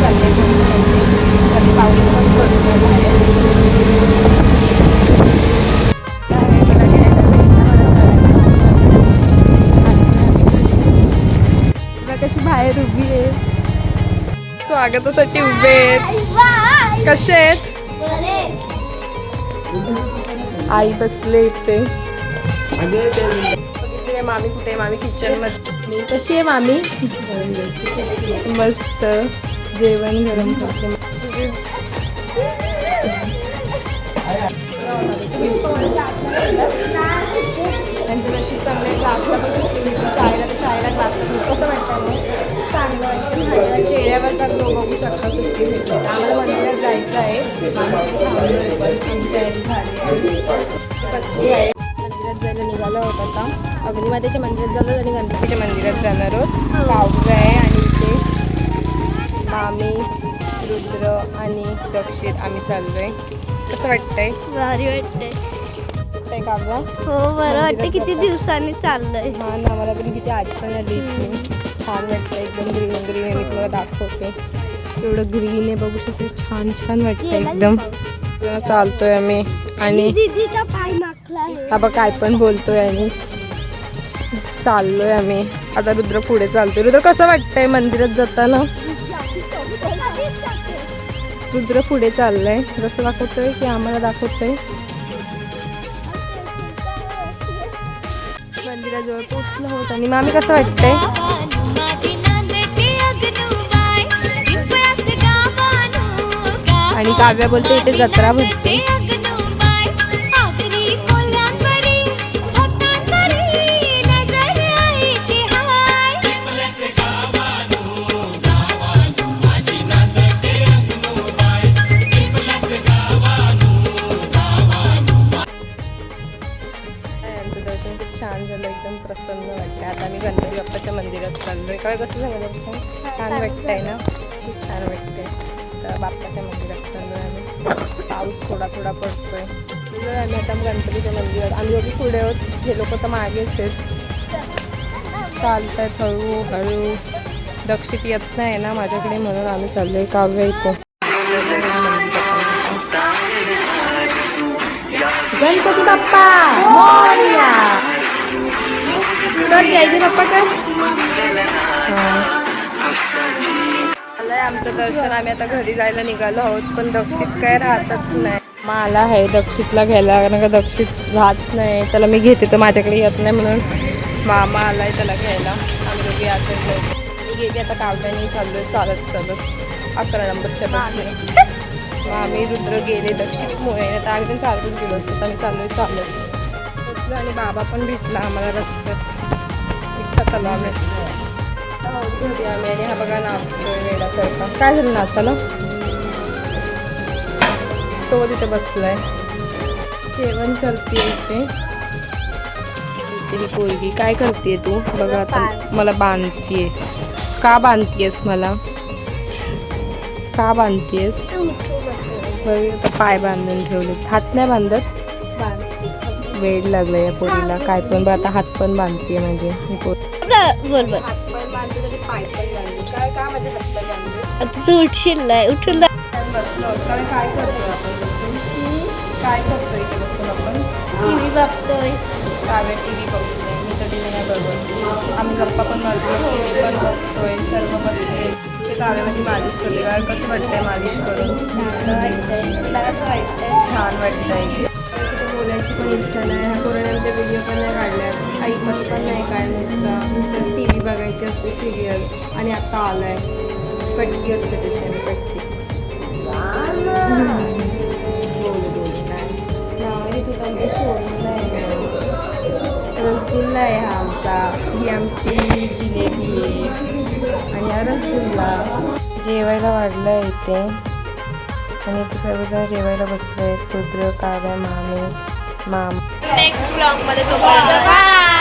चालले कधी पाऊस पण पडतो कशी बाहेर उभी आहे? स्वागतासाठी उभे आहेत. कसे आहेत? आई बसले इथे. मामी कुठे मामी? किचनमध्ये. मी कशी आहे मामी? मस्त. जेवण गरम करते. चांगले क्लासला शाळेला शाळेला क्लासला कसं वाटतं मग? चांगलं वाटतं माझ्या चेहऱ्यावरचा ग्लो बघू शकता सुट्टी भेटली. तर आम्हाला मंदिरात जायचं आहे. आमची तयारी झाली आहे. मंदिरात जायला निघालो आहोत आता. अग्निमातेच्या मंदिरात जाणार आणि गणपतीच्या मंदिरात जाणार आहोत. पाऊस आहे आणि इथे मामी रुद्र आणि दक्षित आम्ही चाललोय. कसं वाटतंय? भारी वाटतंय. काय हो बरं वाटतं किती दिवसांनी चाललंय. हा ना मला पण किती आठवण आली इथे छान वाटतं एकदम ग्रीन ग्रीन आहे मी तुम्हाला दाखवते. एवढं ग्रीन आहे बघू शकतो. छान छान वाटतं एकदम. चालतोय आम्ही. आणि हा बघ काय पण बोलतोय आणि चाललोय आम्ही. आता रुद्र पुढे चालतोय. रुद्र कसं वाटतंय मंदिरात जाताना? रुद्र पुढे चाललंय. जसं दाखवतोय की आम्हाला दाखवतोय. मंदिराजवळ पोचलं होत आणि मामी कसं वाटतंय? आणि काव्या बोलते इथे जत्रा भरते. प्रसन्न वाटतं. आता आम्ही गणपती बाप्पाच्या मंदिरात चाललोय. काय कसं झालं दर्शन? छान वाटतंय ना? खूप छान वाटतंय. तर बाप्पाच्या मंदिरात चाललोय आम्ही. पाऊस थोडा थोडा पडतोय. आहे आम्ही आता गणपतीच्या मंदिरात आम्ही दोघी पुढे आहोत. हे लोक तर मागेच आहेत. चालत आहेत हळू हळू. दक्षित येत नाही ना माझ्याकडे म्हणून आम्ही चाललोय काव्य इथं. गणपती बाप्पा! मोरया! तर जय जय बाप्पा कर आमचं दर्शन आम्ही आता घरी जायला निघालो आहोत पण दक्षित काय राहतच नाही. मला आहे दक्षितला घ्यायला कारण का दक्षित राहत नाही. त्याला मी घेते तर माझ्याकडे येत नाही म्हणून मामा आलाय त्याला घ्यायला. आम्ही दोघी आता मी गेली आता कावट्याने चाललोय चालत चालत. अकरा नंबरच्या बसने. मग आम्ही रुद्र गेले दक्षिणमुळे आता आम्ही पण चालतच गेलो असतो आम्ही चाललोय चालत आणि बाबा पण भेटला आम्हाला रस्त्यात. आता होती होती आम्ही आणि हा बघा नाचतोय वेडासारखा काय झालं नाचाला तो तिथे बसलाय. जेवण करते इथे. पोरगी काय करते तू? बघा आता. मला बांधतीये. का बांधतीयस मला? का बांधतीयस? पाय बांधून ठेवले हात नाही बांधत? वेळ लागला या पोरीला. काय पण बघ आता हात पण बांधतीये म्हणजे ही पोरी बोल बोल हात पण बांधते त्याचे पाय पण बांधते. काय का माझे हात पाय बांधते? आता तू उठशील नाही उठून जा. बसलो आहोत. कारण काय करतोय आपण बसून? काय करतोय इथे बसून आपण? टीव्ही बघतोय. काव्य टी व्ही बघतोय? मी तर टी व्ही नाही बघत. आम्ही गप्पा पण मारतो टी व्ही पण बघतोय सर्व बसते. ते काव्यामध्ये मालिश करते काय कसं वाटतंय मालिश करून? छान वाटतंय. बोलायची पण इच्छा नाही. ह्या कोरोनामध्ये व्हिडिओ पण नाही काढल्या ऐकत पण नाही काय नुसतं. टी व्ही बघायची असते सिरियल आणि आता आहे कटकी असते त्याच्याने कटकी. नाही नाही रसगुल्ला आहे हा आमचा. ही आमची जिलेबी. आहे आणि हा रसगुल्ला. जेवायला वाढलं आहे इथे. आणि इथे सर्वजण जेवायला बसले रुद्र काव्या मामी माम नेक्स्ट ब्लॉग मध्ये तोपर्यंत बाय